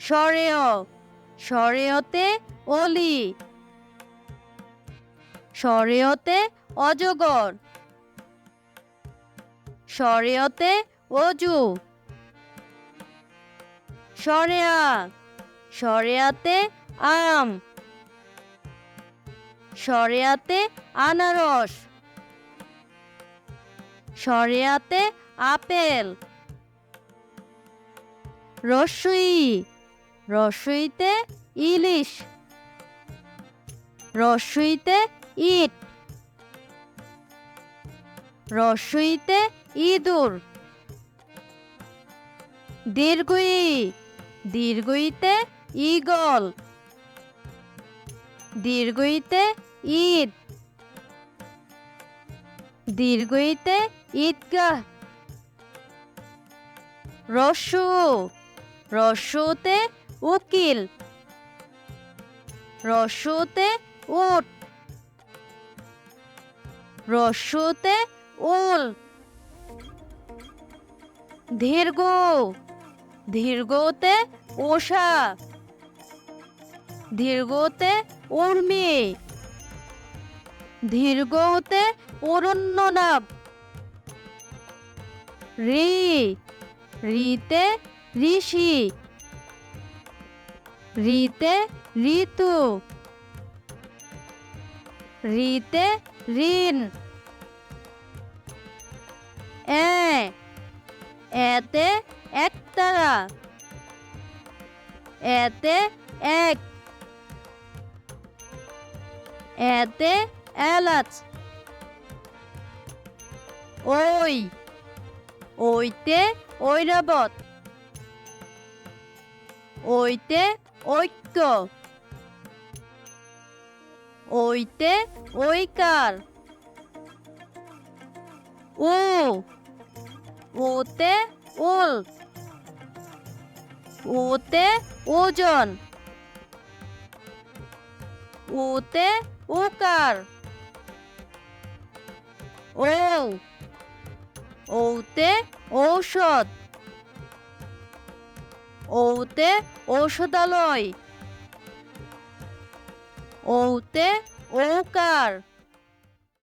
সরেয় সরেয়তে অলি সরেয়তে অজগর সরেয়তে অজু, সরেয়া, সরেয়াতে আম, সরেয়াতে আনারস, সরেয়াতে আপেল, রসুই রসুইতে ইলিশ। রসুইতে ইট। রসুইতে ইঁদুর। দীর্ঘই, দীর্ঘইতে ঈগল। দীর্ঘইতে ঈদ। দীর্ঘইতে ঈদগাহ। রসু রস্যুতে উকিল। রস্যুতে উট। রস্যুতে উল। দীর্ঘ দীর্ঘতে ওষা দীর্ঘতে উর্মি। দীর্ঘতে অরণ্যনাভ। রি। রিতে ঋষি। রিতে ঋতু রিতে ঋণ এ এতে একতারা এতে এক এতে এলাচ ওই ওইতে ঐরাবত ওইতে ঐক্য ওইতে ঐকার ও ওতে উল ওতে ওজন ওতে ওকার ও ওতে ঔষধ ওতে ঔষধালয় ওতে ওকার